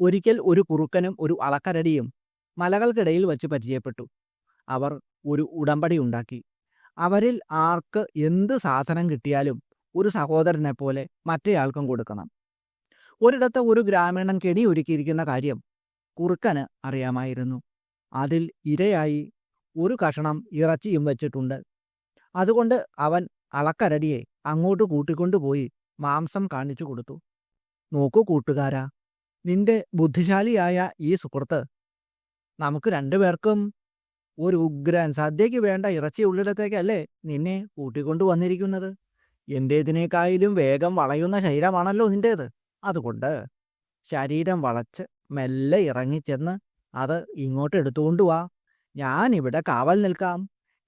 ഒരിക്കൽ ഒരു കുറുക്കനും ഒരു അളക്കരടിയും മലകൾക്കിടയിൽ വച്ച് പരിചയപ്പെട്ടു. അവർ ഒരു ഉടമ്പടി ഉണ്ടാക്കി. അവരിൽ ആർക്ക് എന്ത് സാധനം കിട്ടിയാലും ഒരു സഹോദരനെ പോലെ മറ്റേയാൾക്കും കൊടുക്കണം. ഒരിടത്ത് ഒരു ഗ്രാമീണൻ കെണി ഒരുക്കിയിരിക്കുന്ന കാര്യം കുറുക്കന് അറിയാമായിരുന്നു. അതിൽ ഇരയായി ഒരു കഷണം ഇറച്ചിയും വച്ചിട്ടുണ്ട്. അതുകൊണ്ട് അവൻ അളക്കരടിയെ അങ്ങോട്ട് കൂട്ടിക്കൊണ്ടുപോയി മാംസം കാണിച്ചു കൊടുത്തു. നോക്കൂ കൂട്ടുകാരാ നിന്റെ ബുദ്ധിശാലിയായ ഈ സുഹൃത്ത് നമുക്ക് രണ്ടുപേർക്കും ഒരു ഉഗ്രൻ സദ്യയ്ക്ക് വേണ്ട ഇറച്ചി ഉള്ളിടത്തേക്കല്ലേ നിന്നെ കൂട്ടിക്കൊണ്ടു വന്നിരിക്കുന്നത്? എന്റേതിനേക്കായാലും വേഗം വളയുന്ന ശരീരമാണല്ലോ നിന്റേത് അതുകൊണ്ട് ശരീരം വളച്ച് മെല്ലെ ഇറങ്ങിച്ചെന്ന് അത് ഇങ്ങോട്ട് എടുത്തുകൊണ്ട് വാ. ഞാനിവിടെ കാവൽ നിൽക്കാം.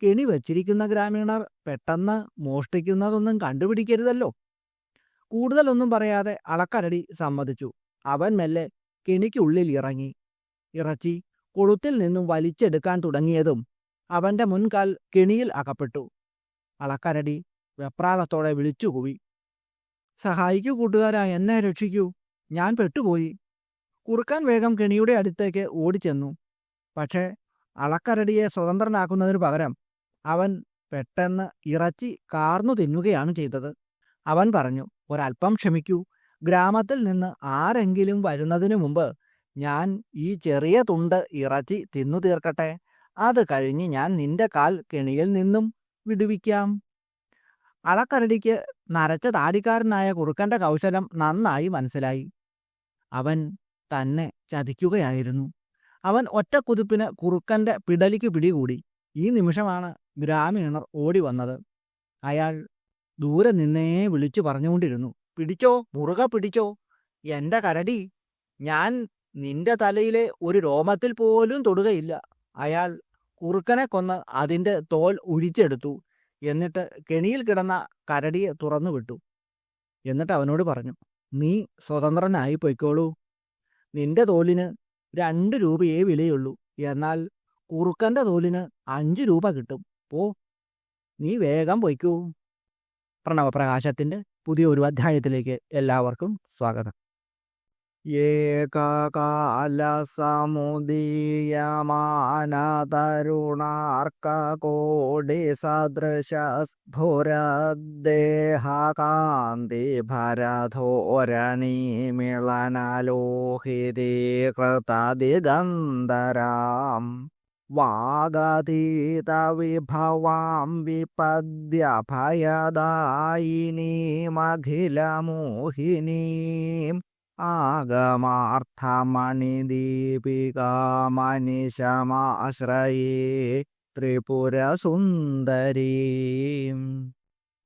കെണി വച്ചിരിക്കുന്ന ഗ്രാമീണർ പെട്ടെന്ന് മോഷ്ടിക്കുന്നതൊന്നും കണ്ടുപിടിക്കരുതല്ലോ. കൂടുതലൊന്നും പറയാതെ അളക്കരടി സമ്മതിച്ചു. അവൻ മെല്ലെ കിണിക്കുള്ളിൽ ഇറങ്ങി. ഇറച്ചി കൊളുത്തിൽ നിന്നും വലിച്ചെടുക്കാൻ തുടങ്ങിയതും അവന്റെ മുൻകാൽ കിണിയിൽ അകപ്പെട്ടു. അളക്കരടി വെപ്രാളത്തോടെ വിളിച്ചുകൂവി സഹായിക്കൂ കൂട്ടുകാരാ എന്നെ രക്ഷിക്കൂ. ഞാൻ പെട്ടുപോയി. കുറുക്കാൻ വേഗം കെണിയുടെ അടുത്തേക്ക് ഓടിച്ചെന്നു. പക്ഷേ അളക്കരടിയെ സ്വതന്ത്രനാക്കുന്നതിനു പകരം അവൻ പെട്ടെന്ന് ഇറച്ചി കാർന്നു തിന്നുകയാണ് ചെയ്തത്. അവൻ പറഞ്ഞു ഒരൽപ്പം ക്ഷമിക്കൂ. ഗ്രാമത്തിൽ നിന്ന് ആരെങ്കിലും വരുന്നതിനു മുമ്പ് ഞാൻ ഈ ചെറിയ തുണ്ട് ഇറച്ചി തിന്നു തീർക്കട്ടെ. അത് കഴിഞ്ഞ് ഞാൻ നിന്റെ കാൽ കെണിയിൽ നിന്നും വിടുവിക്കാം. അളക്കരടിക്ക് നരച്ച താടിക്കാരനായ കുറുക്കന്റെ കൗശലം നന്നായി മനസ്സിലായി. അവൻ തന്നെ ചതിക്കുകയായിരുന്നു. അവൻ ഒറ്റ കുതിപ്പിന് കുറുക്കന്റെ പിടലിക്ക് പിടികൂടി. ഈ നിമിഷമാണ് ഗ്രാമീണർ ഓടി വന്നത് അയാൾ ദൂരെ നിന്നേ വിളിച്ചു പറഞ്ഞുകൊണ്ടിരുന്നു. പിടിച്ചോ? മുറുക പിടിച്ചോ? എന്റെ കരടി ഞാൻ നിന്റെ തലയിലെ ഒരു രോമത്തിൽ പോലും തൊടുകയില്ല. അയാൾ കുറുക്കനെ കൊന്ന് അതിന്റെ തോൽ ഒഴിച്ചെടുത്തു എന്നിട്ട് കെണിയിൽ കിടന്ന കരടിയെ തുറന്നു വിട്ടു. എന്നിട്ട് അവനോട് പറഞ്ഞു നീ സ്വതന്ത്രനായി പൊയ്ക്കോളൂ. നിന്റെ തോലിന് രണ്ട് രൂപയേ വിലയുള്ളൂ. എന്നാൽ കുറുക്കന്റെ തോലിന് അഞ്ച് രൂപ കിട്ടും. പോ. നീ വേഗം പൊയ്ക്കൂ. പ്രണവപ്രകാശത്തിന്റെ പുതിയ ഒരു അധ്യായത്തിലേക്ക് എല്ലാവർക്കും സ്വാഗതം. ഏകകാലസമുദീയമാനതരുണാർക്കോടി സദൃശസ്ഫുരദ്ദേഹകാന്തി ഭരധോരണീ മിളനലോഹിതീകൃതദിഗന്ധരാം വാഗതീതവിഭവാം വിപദ്യഭയദായിനീമഖിലമോഹിനീം ആഗമാർത്ഥമണിദീപികാമനിശമാശ്രയേ ത്രിപുരസുന്ദരീം.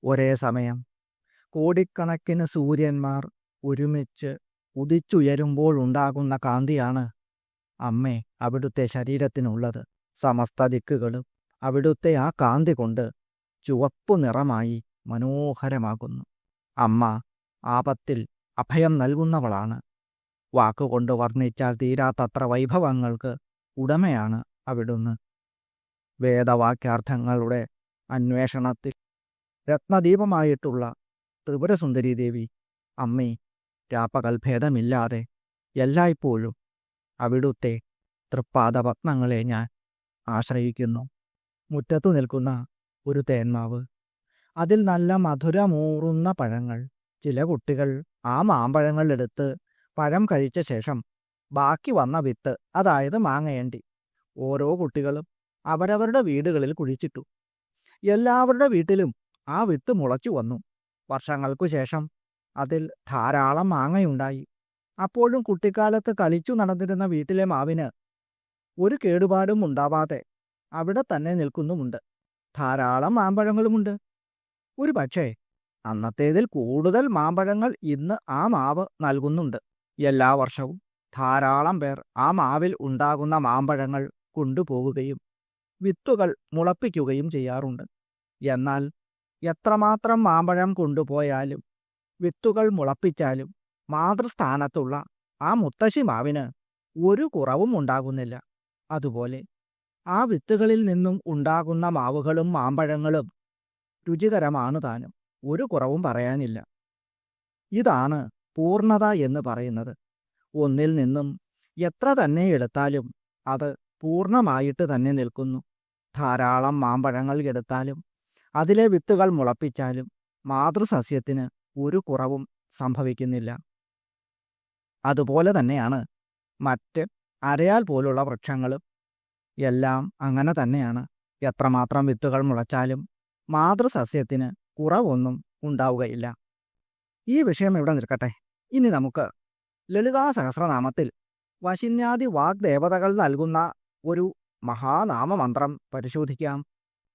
ഒരേ സമയം കോടിക്കണക്കിന് സൂര്യന്മാർ ഒരുമിച്ച് ഉദിച്ചുയരുമ്പോൾ ഉണ്ടാകുന്ന കാന്തിയാണ് അമ്മേ അവിടുത്തെ ശരീരത്തിനുള്ളത്. സമസ്ത ദിക്കുകളും അവിടുത്തെ ആ കാന്തി കൊണ്ട് ചുവപ്പു നിറമായി മനോഹരമാകുന്നു. അമ്മ ആപത്തിൽ അഭയം നൽകുന്നവളാണ്. വാക്കുകൊണ്ട് വർണിച്ചാൽ തീരാത്തത്ര വൈഭവങ്ങൾക്ക് ഉടമയാണ് അവിടുന്ന്. വേദവാക്യാർത്ഥങ്ങളുടെ അന്വേഷണത്തിൽ രത്നദീപമായിട്ടുള്ള ത്രിപുരസുന്ദരി ദേവി അമ്മേ രാപ്പകൽഭേദമില്ലാതെ എല്ലായ്പ്പോഴും അവിടുത്തെ തൃപ്പാദപത്നങ്ങളെ ഞാൻ ആശ്രയിക്കുന്നു. മുറ്റത്തു നിൽക്കുന്ന ഒരു തേന്മാവ്. അതിൽ നല്ല മധുരമൂറുന്ന പഴങ്ങൾ. ചില കുട്ടികൾ ആ മാമ്പഴങ്ങളെടുത്ത് പഴം കഴിച്ച ശേഷം ബാക്കി വന്ന വിത്ത് അതായത് മാങ്ങയണ്ടി ഓരോ കുട്ടികളും അവരവരുടെ വീടുകളിൽ കുഴിച്ചിട്ടു. എല്ലാവരുടെ വീട്ടിലും ആ വിത്ത് മുളച്ചു വന്നു. വർഷങ്ങൾക്കു ശേഷം അതിൽ ധാരാളം മാങ്ങയുണ്ടായി. അപ്പോഴും കുട്ടിക്കാലത്ത് കളിച്ചു നടന്നിരുന്ന വീട്ടിലെ മാവിന് ഒരു കേടുപാടും ഉണ്ടാവാതെ അവിടെ തന്നെ നിൽക്കുന്നുമുണ്ട്. ധാരാളം മാമ്പഴങ്ങളുമുണ്ട്. ഒരു പക്ഷേ അന്നത്തേതിൽ കൂടുതൽ മാമ്പഴങ്ങൾ ഇന്ന് ആ മാവ് നൽകുന്നുണ്ട്. എല്ലാ വർഷവും ധാരാളം പേർ ആ മാവിൽ ഉണ്ടാകുന്ന മാമ്പഴങ്ങൾ കൊണ്ടുപോവുകയും വിത്തുകൾ മുളപ്പിക്കുകയും ചെയ്യാറുണ്ട്. എന്നാൽ എത്രമാത്രം മാമ്പഴം കൊണ്ടുപോയാലും വിത്തുകൾ മുളപ്പിച്ചാലും മാതൃസ്ഥാനത്തുള്ള ആ മുത്തശ്ശി മാവിന് ഒരു കുറവും ഉണ്ടാകുന്നില്ല. അതുപോലെ ആ വിത്തുകളിൽ നിന്നും ഉണ്ടാകുന്ന മാവുകളും മാമ്പഴങ്ങളും രുചികരമാണ് താനും. ഒരു കുറവും പറയാനില്ല. ഇതാണ് പൂർണത എന്ന് പറയുന്നത്. ഒന്നിൽ നിന്നും എത്ര തന്നെ എടുത്താലും അത് പൂർണമായിട്ട് തന്നെ നിൽക്കുന്നു. ധാരാളം മാമ്പഴങ്ങൾ എടുത്താലും അതിലെ വിത്തുകൾ മുളപ്പിച്ചാലും മാതൃസസ്യത്തിന് ഒരു കുറവും സംഭവിക്കുന്നില്ല. അതുപോലെ തന്നെയാണ് മറ്റ് അരയാൽ പോലുള്ള വൃക്ഷങ്ങളും എല്ലാം അങ്ങനെ തന്നെയാണ്. എത്രമാത്രം വിത്തുകൾ മുളച്ചാലും മാതൃസസ്യത്തിന് കുറവൊന്നും ഉണ്ടാവുകയില്ല. ഈ വിഷയം ഇവിടെ നിൽക്കട്ടെ. ഇനി നമുക്ക് ലളിതാ സഹസ്രനാമത്തിൽ വശിന്യാദി വാഗ്ദേവതകൾ നൽകുന്ന ഒരു മഹാനാമമന്ത്രം പരിശോധിക്കാം.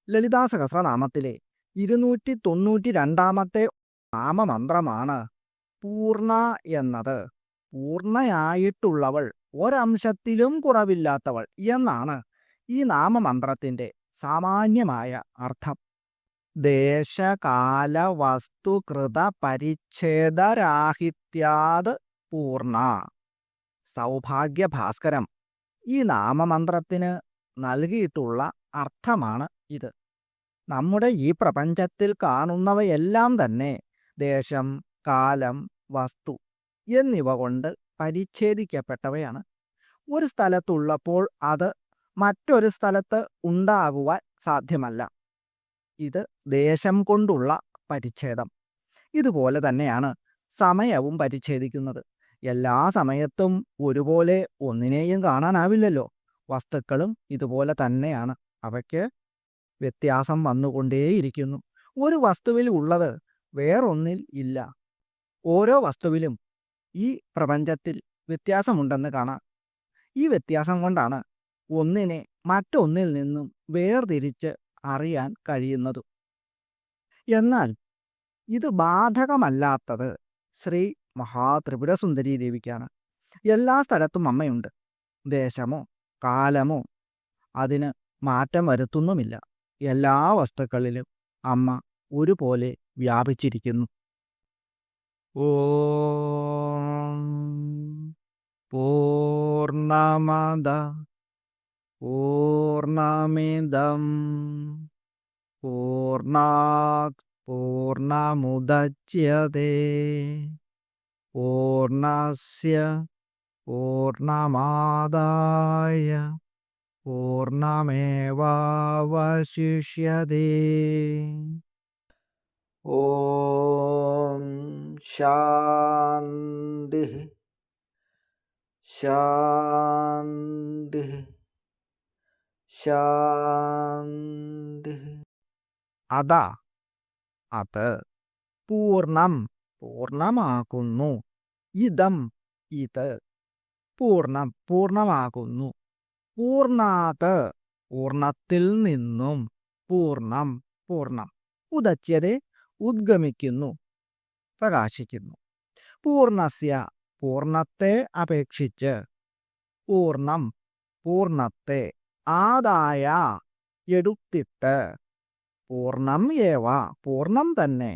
ലളിതാ സഹസ്രനാമത്തിലെ ഇരുന്നൂറ്റി തൊണ്ണൂറ്റി രണ്ടാമത്തെ നാമമന്ത്രമാണ് പൂർണ എന്നത്. പൂർണയായിട്ടുള്ളവൾ ഒരംശത്തിലും കുറവില്ലാത്തവൾ എന്നാണ് ഈ നാമമന്ത്രത്തിന്റെ സാമാന്യമായ അർത്ഥം. ദേശകാല വസ്തുകൃത പരിച്ഛേദരാഹിത്യാത് പൂർണ. സൗഭാഗ്യഭാസ്കരം ഈ നാമമന്ത്രത്തിന് നൽകിയിട്ടുള്ള അർത്ഥമാണ് ഇത്. നമ്മുടെ ഈ പ്രപഞ്ചത്തിൽ കാണുന്നവയെല്ലാം തന്നെ ദേശം കാലം വസ്തു എന്നിവ കൊണ്ട് പരിച്ഛേദിക്കപ്പെട്ടവയാണ്. ഒരു സ്ഥലത്തുള്ളപ്പോൾ അത് മറ്റൊരു സ്ഥലത്ത് ഉണ്ടാകുവാൻ സാധ്യമല്ല. ഇത് ദേശം കൊണ്ടുള്ള പരിച്ഛേദം. ഇതുപോലെ തന്നെയാണ് സമയവും പരിച്ഛേദിക്കുന്നത്. എല്ലാ സമയത്തും ഒരുപോലെ ഒന്നിനെയും കാണാനാവില്ലല്ലോ. വസ്തുക്കളും ഇതുപോലെ തന്നെയാണ്. അവയ്ക്ക് വ്യത്യാസം വന്നുകൊണ്ടേയിരിക്കുന്നു. ഒരു വസ്തുവിൽ ഉള്ളത് വേറൊന്നിൽ ഇല്ല. ഓരോ വസ്തുവിലും ഈ പ്രപഞ്ചത്തിൽ വ്യത്യാസമുണ്ടെന്ന് കാണാം. ഈ വ്യത്യാസം കൊണ്ടാണ് ഒന്നിനെ മറ്റൊന്നിൽ നിന്നും വേർതിരിച്ച് അറിയാൻ കഴിയുന്നതും. എന്നാൽ ഇത് ബാധകമല്ലാത്തത് ശ്രീ മഹാത്രിപുരസുന്ദരി ദേവിക്കാണ്. എല്ലാ സ്ഥലത്തും അമ്മയുണ്ട്. ദേശമോ കാലമോ അതിന് മാറ്റം വരുത്തുന്നുമില്ല. എല്ലാ വസ്തുക്കളിലും അമ്മ ഒരുപോലെ വ്യാപിച്ചിരിക്കുന്നു. ഓം പൂർണമദ പൂർണമിതം പൂർണാത് പൂർണമുദച്യത്തെ പൂർണസ്യ പൂർണമാദായ പൂർണമേവാവശിഷ്യത്തെ ഓം ശാന്തി ശാന്തി ശാന്തി. അതാ അത് പൂർണം പൂർണമാകുന്നു. ഇതം ഇത് പൂർണം പൂർണമാകുന്നു. പൂർണാത് പൂർണത്തിൽ നിന്നും പൂർണം പൂർണം ഉദച്യതെ ഉദ്ഗമിക്കുന്നു പ്രകാശിക്കുന്നു. പൂർണസ്യ പൂർണത്തെ അപേക്ഷിച്ച്. പൂർണം പൂർണത്തെ ആദായ എടുത്തിട്ട്. പൂർണം ഏവ പൂർണം തന്നെ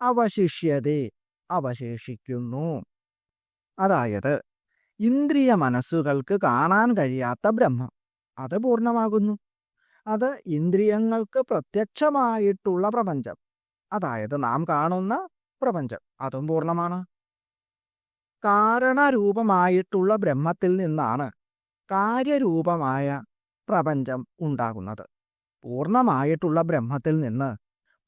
അവശിഷ്യതെ അവശേഷിക്കുന്നു. അതായത് ഇന്ദ്രിയ മനസ്സുകൾക്ക് കാണാൻ കഴിയാത്ത ബ്രഹ്മം അത് പൂർണമാകുന്നു. അത് ഇന്ദ്രിയങ്ങൾക്ക് പ്രത്യക്ഷമായിട്ടുള്ള പ്രപഞ്ചം അതായത് നാം കാണുന്ന പ്രപഞ്ചം അതും പൂർണമാണ്. കാരണരൂപമായിട്ടുള്ള ബ്രഹ്മത്തിൽ നിന്നാണ് കാര്യരൂപമായ പ്രപഞ്ചം ഉണ്ടാകുന്നത്. പൂർണമായിട്ടുള്ള ബ്രഹ്മത്തിൽ നിന്ന്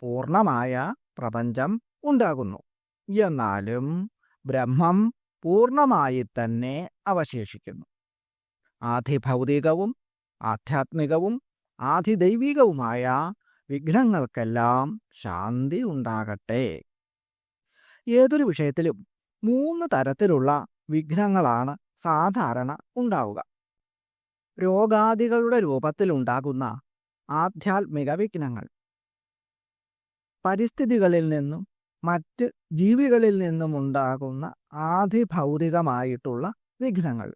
പൂർണമായ പ്രപഞ്ചം ഉണ്ടാകുന്നു. എന്നാലും ബ്രഹ്മം പൂർണമായി തന്നെ അവശേഷിക്കുന്നു. ആധിഭൗതികവും ആധ്യാത്മികവും ആധിദൈവികവുമായ വിഘ്നങ്ങൾക്കെല്ലാം ശാന്തി ഉണ്ടാകട്ടെ. ഏതൊരു വിഷയത്തിലും മൂന്ന് തരത്തിലുള്ള വിഘ്നങ്ങളാണ് സാധാരണ ഉണ്ടാവുക. രോഗാദികളുടെ രൂപത്തിലുണ്ടാകുന്ന ആധ്യാത്മിക വിഘ്നങ്ങൾ. പരിസ്ഥിതികളിൽ നിന്നും മറ്റ് ജീവികളിൽ നിന്നും ഉണ്ടാകുന്ന ആധിഭൗതികമായിട്ടുള്ള വിഘ്നങ്ങൾ.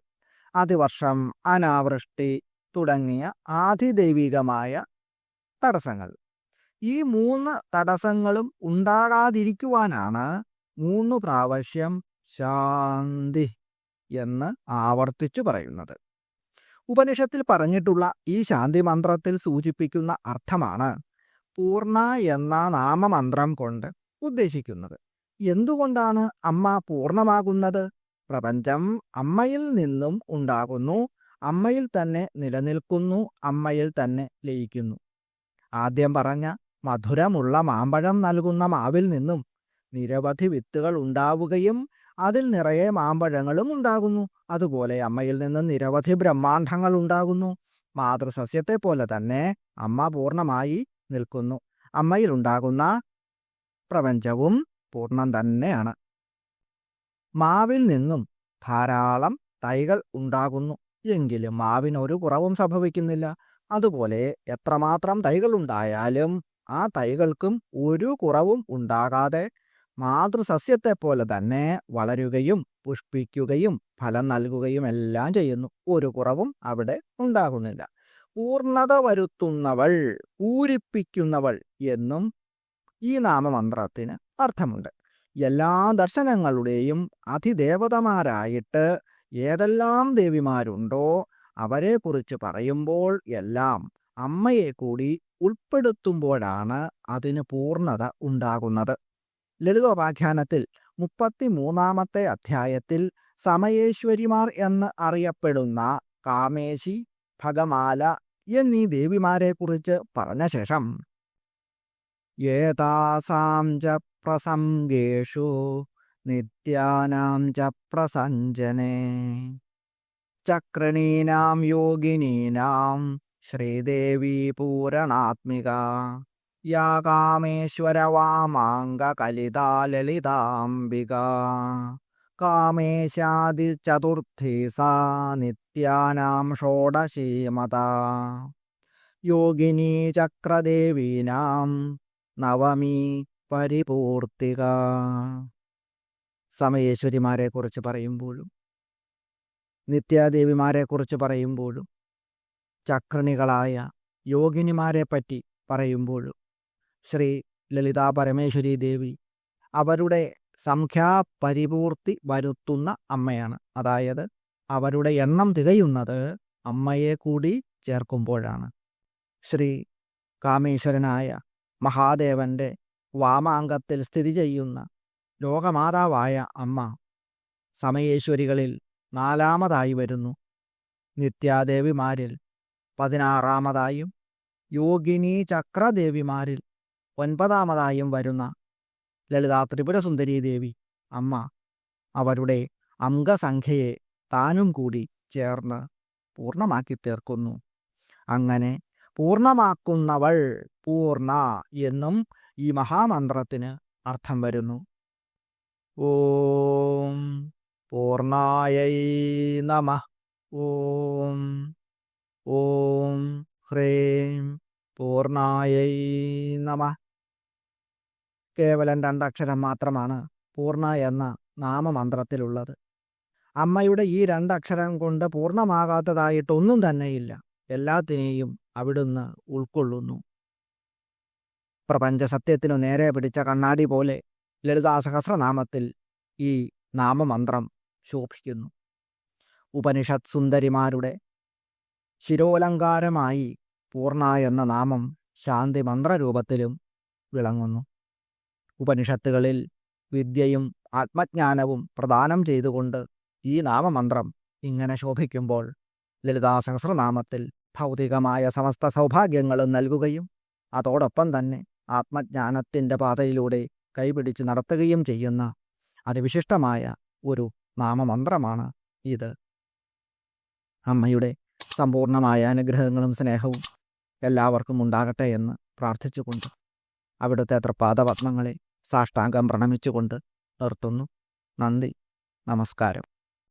അതിവർഷം അനാവൃഷ്ടി തുടങ്ങിയ ആധിദൈവികമായ തടസ്സങ്ങൾ. ഈ മൂന്ന് തടസ്സങ്ങളും ഉണ്ടാകാതിരിക്കുവാനാണ് മൂന്ന് പ്രാവശ്യം ശാന്തി എന്ന് ആവർത്തിച്ചു പറയുന്നത്. ഉപനിഷത്തിൽ പറഞ്ഞിട്ടുള്ള ഈ ശാന്തി മന്ത്രത്തിൽ സൂചിപ്പിക്കുന്ന അർത്ഥമാണ് പൂർണ എന്ന നാമമന്ത്രം കൊണ്ട് ഉദ്ദേശിക്കുന്നത്. എന്തുകൊണ്ടാണ് അമ്മ പൂർണമാകുന്നത്? പ്രപഞ്ചം അമ്മയിൽ നിന്നും ഉണ്ടാകുന്നു അമ്മയിൽ തന്നെ നിലനിൽക്കുന്നു അമ്മയിൽ തന്നെ ലയിക്കുന്നു. ആദ്യം പറഞ്ഞ മധുരമുള്ള മാമ്പഴം നൽകുന്ന മാവിൽ നിന്നും നിരവധി വിത്തുകൾ ഉണ്ടാവുകയും അതിൽ നിറയെ മാമ്പഴങ്ങളും ഉണ്ടാകുന്നു. അതുപോലെ അമ്മയിൽ നിന്ന് നിരവധി ബ്രഹ്മാണ്ഡങ്ങൾ ഉണ്ടാകുന്നു. മാതൃസസ്യത്തെ പോലെ തന്നെ അമ്മ പൂർണമായി നിൽക്കുന്നു. അമ്മയിൽ ഉണ്ടാകുന്ന പ്രപഞ്ചവും പൂർണം തന്നെയാണ്. മാവിൽ നിന്നും ധാരാളം തൈകൾ ഉണ്ടാകുന്നു. എങ്കിലും മാവിനൊരു കുറവും സംഭവിക്കുന്നില്ല. അതുപോലെ എത്രമാത്രം തൈകൾ ഉണ്ടായാലും ആ തൈകൾക്കും ഒരു കുറവും ഉണ്ടാകാതെ മാതൃസസ്യത്തെ പോലെ തന്നെ വളരുകയും പുഷ്പിക്കുകയും ഫലം നൽകുകയും എല്ലാം ചെയ്യുന്നു. ഒരു കുറവും അവിടെ ഉണ്ടാകുന്നില്ല. പൂർണത വരുത്തുന്നവൾ പൂരിപ്പിക്കുന്നവൾ എന്നും ഈ നാമമന്ത്രത്തിന് അർത്ഥമുണ്ട്. എല്ലാ ദർശനങ്ങളുടെയും അതിദേവതമാരായിട്ട് ഏതെല്ലാം ദേവിമാരുണ്ടോ അവരെക്കുറിച്ച് പറയുമ്പോൾ എല്ലാം അമ്മയെ കൂടി ഉൾപ്പെടുത്തുമ്പോഴാണ് അതിന് പൂർണത ഉണ്ടാകുന്നത്. ലളിതോപാഖ്യാനത്തിൽ മുപ്പത്തിമൂന്നാമത്തെ അധ്യായത്തിൽ സമയേശ്വരിമാർ എന്ന് അറിയപ്പെടുന്ന കാമേശി ഭഗമാല എന്നീ ദേവിമാരെക്കുറിച്ച് പറഞ്ഞ ശേഷം ഏതാസാം ച പ്രസംഗേഷു നിത്യാനാം ച പ്രസഞ്ജനേ ചക്രണീനാം യോഗിനീനാം ശ്രീദേവി പൂരണാത്മിക. യാ കാമേശ്വരവാമാംഗകലിതാ ലളിതാംബിക. കാമേശാദിചതുർത്ഥി സാ നിത്യാനാം ഷോഡശീമത. യോഗിനി ചക്രദേവീനാം നവമി പരിപൂർത്തിക. സമയേശ്വരിമാരെക്കുറിച്ച് പറയുമ്പോഴും നിത്യാദേവിമാരെക്കുറിച്ച് പറയുമ്പോഴും ചക്രണികളായ യോഗിനിമാരെ പറ്റി പറയുമ്പോഴും ശ്രീ ലളിതാ പരമേശ്വരി ദേവി അവരുടെ സംഖ്യാപരിപൂർത്തി വരുത്തുന്ന അമ്മയാണ്. അതായത് അവരുടെ എണ്ണം തികയുന്നത് അമ്മയെ കൂടി ചേർക്കുമ്പോഴാണ്. ശ്രീ കാമേശ്വരനായ മഹാദേവന്റെ വാമാംഗത്തിൽ സ്ഥിതി ചെയ്യുന്ന ലോകമാതാവായ അമ്മ സമയേശ്വരികളിൽ നാലാമതായി വരുന്നു. നിത്യാദേവിമാരിൽ പതിനാറാമതായും യോഗിനി ചക്രദേവിമാരിൽ ഒൻപതാമതായും വരുന്ന ലളിതാ ത്രിപുരസുന്ദരി ദേവി അമ്മ അവരുടെ അംഗസംഖ്യയെ താനും കൂടി ചേർന്ന് പൂർണമാക്കി തീർക്കുന്നു. അങ്ങനെ പൂർണമാക്കുന്നവൾ പൂർണ എന്നും ഈ മഹാമന്ത്രത്തിന് അർത്ഥം വരുന്നു. ഓം പൂർണായൈ നമ. ഓം ഓം ഹ്രീം പൂർണായൈ നമ. കേവലം രണ്ടക്ഷരം മാത്രമാണ് പൂർണ എന്ന നാമമന്ത്രത്തിലുള്ളത്. അമ്മയുടെ ഈ രണ്ടക്ഷരം കൊണ്ട് പൂർണമാകാത്തതായിട്ടൊന്നും തന്നെയില്ല. എല്ലാത്തിനെയും അവിടുന്ന് ഉൾക്കൊള്ളുന്നു. പ്രപഞ്ച സത്യത്തിനു നേരെ പിടിച്ച കണ്ണാടി പോലെ ലളിതാ സഹസ്രനാമത്തിൽ ഈ നാമമന്ത്രം ശോഭിക്കുന്നു. ഉപനിഷത് സുന്ദരിമാരുടെ ശിരോലങ്കാരമായി പൂർണ എന്ന നാമം ശാന്തി മന്ത്രരൂപത്തിലും വിളങ്ങുന്നു. ഉപനിഷത്തുകളിൽ വിദ്യയും ആത്മജ്ഞാനവും പ്രദാനം ചെയ്തുകൊണ്ട് ഈ നാമമന്ത്രം ഇങ്ങനെ ശോഭിക്കുമ്പോൾ ലളിതാ സഹസ്രനാമത്തിൽ ഭൗതികമായ സമസ്ത സൗഭാഗ്യങ്ങളും നൽകുകയും അതോടൊപ്പം തന്നെ ആത്മജ്ഞാനത്തിന്റെ പാതയിലൂടെ കൈപിടിച്ച് നടത്തുകയും ചെയ്യുന്ന അതിവിശിഷ്ടമായ ഒരു നാമമന്ത്രമാണ് ഇത്. അമ്മയുടെ സമ്പൂർണമായ അനുഗ്രഹങ്ങളും സ്നേഹവും എല്ലാവർക്കും ഉണ്ടാകട്ടെ എന്ന് പ്രാർത്ഥിച്ചുകൊണ്ട് അവിടുത്തെ തൃപ്പാദപത്മങ്ങളെ സാഷ്ടാംഗം പ്രണമിച്ചുകൊണ്ട് നിർത്തുന്നു. നന്ദി. നമസ്കാരം.